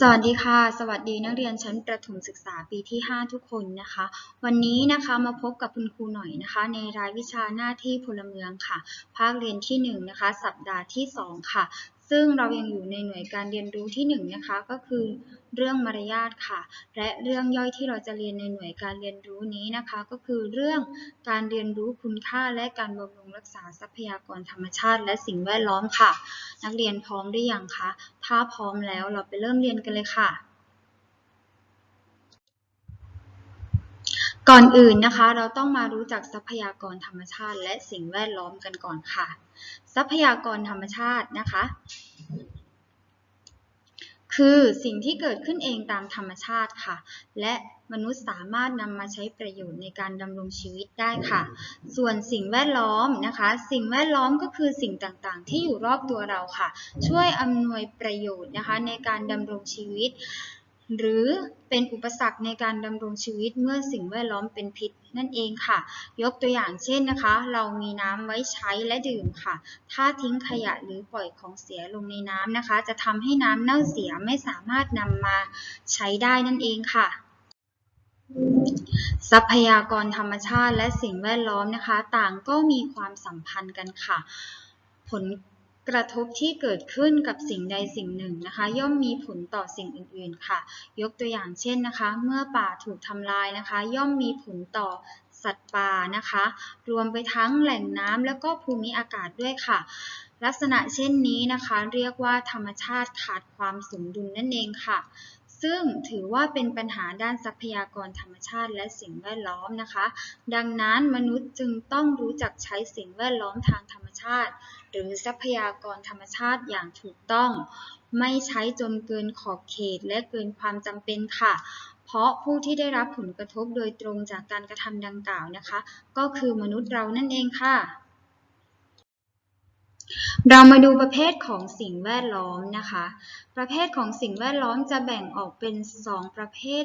สวัสดีค่ะ สวัสดีนักเรียนชั้นประถมศึกษาปีที่ 5 ทุกคนนะคะ วันนี้นะคะมาพบกับคุณครูหน่อยนะคะ ในรายวิชาหน้าที่พลเมืองค่ะ ภาคเรียนที่ 1 นะคะ สัปดาห์ที่ 2 ค่ะ ซึ่งเรายังอยู่ในหน่วยการเรียนรู้ที่1นะคะก็คือเรื่องมารยาทค่ะ และเรื่องย่อยที่เราจะเรียนในหน่วยการเรียนรู้นี้นะคะ ก็คือเรื่องการเรียนรู้คุณค่าและการบำรุงรักษาทรัพยากรธรรมชาติ และสิ่งแวดล้อมค่ะ นักเรียนพร้อมหรือยังคะถ้าพร้อมแล้วเราไปเริ่มเรียนกันเลยค่ะ ก่อนอื่นนะคะ เราต้องมารู้จักทรัพยากรธรรมชาติ และสิ่งแวดล้อมกันก่อนค่ะ ทรัพยากรธรรมชาตินะคะ คือสิ่งที่เกิดขึ้นเองตามธรรมชาติค่ะ และมนุษย์สามารถนำมาใช้ประโยชน์ในการดำรงชีวิตได้ค่ะ ส่วนสิ่งแวดล้อมนะคะ สิ่งแวดล้อมก็คือสิ่งต่างๆ ที่อยู่รอบตัวเราค่ะ ช่วยอำนวยประโยชน์นะคะในการดำรงชีวิต หรือเป็นอุปสรรคในการดำรงชีวิตเมื่อสิ่งแวดล้อมเป็นพิษนั่นเองค่ะ ยกตัวอย่างเช่นนะคะ เรามีน้ำไว้ใช้และดื่มค่ะ ถ้าทิ้งขยะหรือปล่อยของเสียลงในน้ำนะคะ จะทำให้น้ำเน่าเสียไม่สามารถนำมาใช้ได้นั่นเองค่ะทรัพยากรธรรมชาติและสิ่งแวดล้อมนะคะ ต่างก็มีความสัมพันธ์กันค่ะ ผล กระทบที่เกิดขึ้นกับสิ่งใดสิ่งหนึ่งนะคะ ย่อมมีผลต่อสิ่งอื่นๆค่ะ ยกตัวอย่างเช่นนะคะ เมื่อป่าถูกทำลายนะคะ ย่อมมีผลต่อสัตว์ป่านะคะ รวมไปทั้งแหล่งน้ำแล้วก็ภูมิอากาศด้วยค่ะ ลักษณะเช่นนี้นะคะ เรียกว่าธรรมชาติขาดความสมดุลนั่นเองค่ะ ซึ่งถือว่าเป็นปัญหาด้านทรัพยากรธรรมชาติและสิ่งแวดล้อมนะคะ ดังนั้นมนุษย์จึงต้องรู้จักใช้สิ่งแวดล้อมทางธรรมชาติ หรือทรัพยากรธรรมชาติอย่างถูกต้อง ไม่ใช้จนเกินขอบเขตและเกินความจำเป็นค่ะเพราะผู้ที่ได้รับผลกระทบโดยตรงจากการกระทำดังกล่าวนะคะ ก็คือมนุษย์เรานั่นเองค่ะ เรามาดูประเภทของสิ่งแวดล้อมนะคะ ประเภทของสิ่งแวดล้อมจะแบ่งออกเป็น 2 ประเภท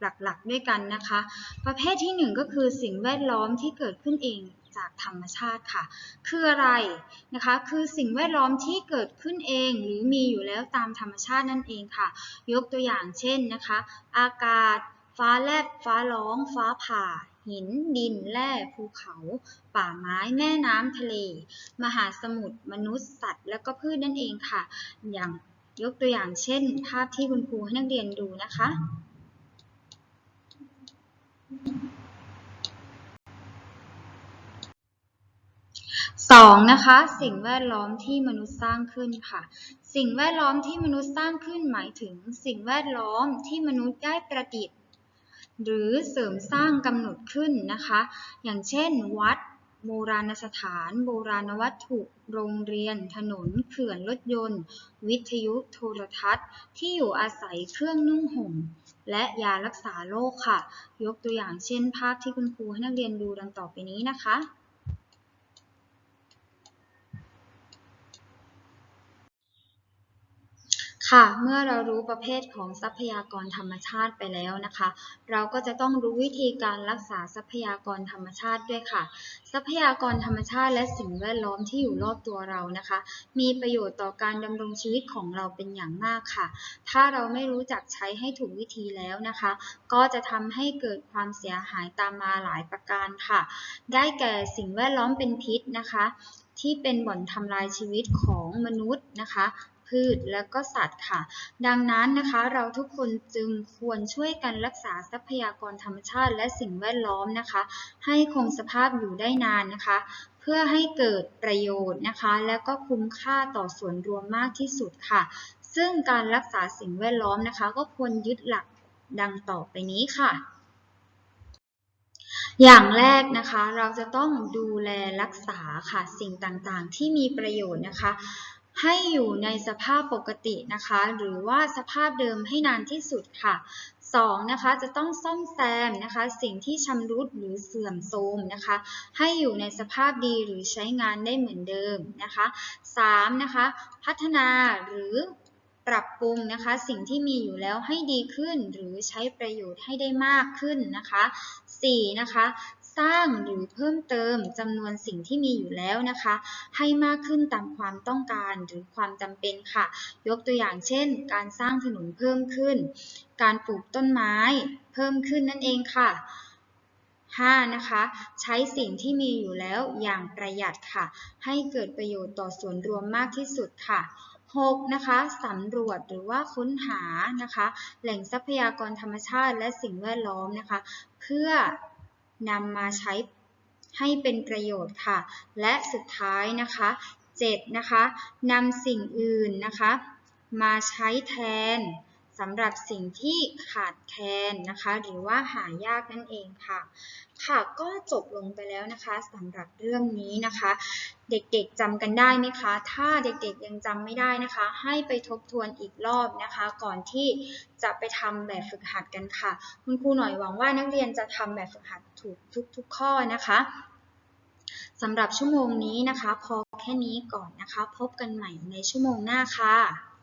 หลักๆ ด้วยกันนะคะ ประเภทที่ 1 ก็คือสิ่งแวดล้อมที่เกิดขึ้นเองจากธรรมชาติค่ะ คืออะไรนะคะ คือสิ่งแวดล้อมที่เกิดขึ้นเองหรือมีอยู่แล้วตามธรรมชาตินั่นเองค่ะ ยกตัวอย่างเช่นนะคะ อากาศ ฟ้าแลบ ฟ้าร้อง ฟ้าผ่า หิน ดิน แร่ ภูเขา ป่าไม้ แม่น้ำทะเล มหาสมุทร มนุษย์ สัตว์ และก็พืชนั่นเองค่ะ อย่างยกตัวอย่างเช่น ภาพที่คุณครูให้นักเรียนดูนะคะสองนะคะ สิ่งแวดล้อมที่มนุษย์สร้างขึ้นค่ะ สิ่งแวดล้อมที่มนุษย์สร้างขึ้นหมายถึง สิ่งแวดล้อมที่มนุษย์ได้ประดิษฐ์ หรือเสริมสร้างกำหนดขึ้นนะคะ อย่างเช่น วัด โบราณสถาน โบราณวัตถุ โรงเรียน ถนน เขื่อน รถยนต์ วิทยุ โทรทัศน์ ที่อยู่อาศัยเครื่องนุ่งห่ม และยารักษาโรคค่ะ ยกตัวอย่างเช่น ภาพที่คุณครูให้นักเรียนดูดังต่อไปนี้นะคะ ค่ะ เมื่อเรารู้ประเภทของทรัพยากรธรรมชาติไปแล้วนะคะ เราก็จะต้องรู้วิธีการรักษาทรัพยากรธรรมชาติด้วยค่ะ ทรัพยากรธรรมชาติและสิ่งแวดล้อมที่อยู่รอบตัวเรานะคะ มีประโยชน์ต่อการดำรงชีวิตของเราเป็นอย่างมากค่ะ ถ้าเราไม่รู้จักใช้ให้ถูกวิธีแล้วนะคะ ก็จะทำให้เกิดความเสียหายตามมาหลายประการค่ะ ได้แก่สิ่งแวดล้อมเป็นพิษนะคะ ที่เป็นบ่อนทำลายชีวิตของมนุษย์นะคะ พืชและก็สัตว์ค่ะ ดังนั้นนะคะเราทุกคนจึงควรช่วยกันรักษาทรัพยากรธรรมชาติและสิ่งแวดล้อมนะคะ ให้คงสภาพอยู่ได้นานนะคะ เพื่อให้เกิดประโยชน์นะคะ และก็คุ้มค่าต่อส่วนรวมมากที่สุดค่ะ ซึ่งการรักษาสิ่งแวดล้อมนะคะ ก็ควรยึดหลักดังต่อไปนี้ค่ะ อย่างแรกนะคะเราจะต้องดูแลรักษาค่ะสิ่งต่างๆ ที่มีประโยชน์นะคะ ให้อยู่ในสภาพปกตินะคะ หรือว่าสภาพเดิมให้นานที่สุดค่ะสองนะคะจะต้องซ่อมแซมนะคะ สิ่งที่ชำรุดหรือเสื่อมโทรมนะคะ ให้อยู่ในสภาพดีหรือใช้งานได้เหมือนเดิมนะคะสามนะคะพัฒนาหรือปรับปรุงนะคะ สิ่งที่มีอยู่แล้วให้ดีขึ้น หรือใช้ประโยชน์ให้ได้มากขึ้นนะคะ 4. นะคะสร้างหรือเพิ่มเติมจำนวนสิ่งที่มีอยู่แล้วนะคะ ให้มากขึ้นตามความต้องการหรือความจำเป็นค่ะ ยกตัวอย่างเช่น การสร้างถนนเพิ่มขึ้น การปลูกต้นไม้เพิ่มขึ้นนั่นเองค่ะ 5. นะคะ ใช้สิ่งที่มีอยู่แล้วอย่างประหยัดค่ะ ให้เกิดประโยชน์ต่อส่วนรวมมากที่สุดค่ะ 6. นะคะสำรวจหรือว่าค้นหานะคะ แหล่งทรัพยากรธรรมชาติและสิ่งแวดล้อมนะคะ เพื่อนำมาใช้ให้เป็นประโยชน์ค่ะ และสุดท้ายนะคะ 7. นะคะนำสิ่งอื่นนะคะ มาใช้แทนสำหรับสิ่งที่ขาดแคลนนะคะ หรือว่าหายากนั่นเองค่ะ ค่ะก็จบลงไปแล้วนะคะสำหรับเรื่องนี้นะคะ เด็กๆจำกันได้ไหมคะ ถ้าเด็กๆยังจำไม่ได้นะคะ ให้ไปทบทวนอีกรอบนะคะ ก่อนที่จะไปทำแบบฝึกหัดกันค่ะ คุณครูหน่อยหวังว่านักเรียนจะทำแบบฝึกหัดถูกทุก ๆ ข้อนะคะสำหรับชั่วโมงนี้นะคะ พอแค่นี้ก่อนนะคะ พบกันใหม่ในชั่วโมงหน้าค่ะ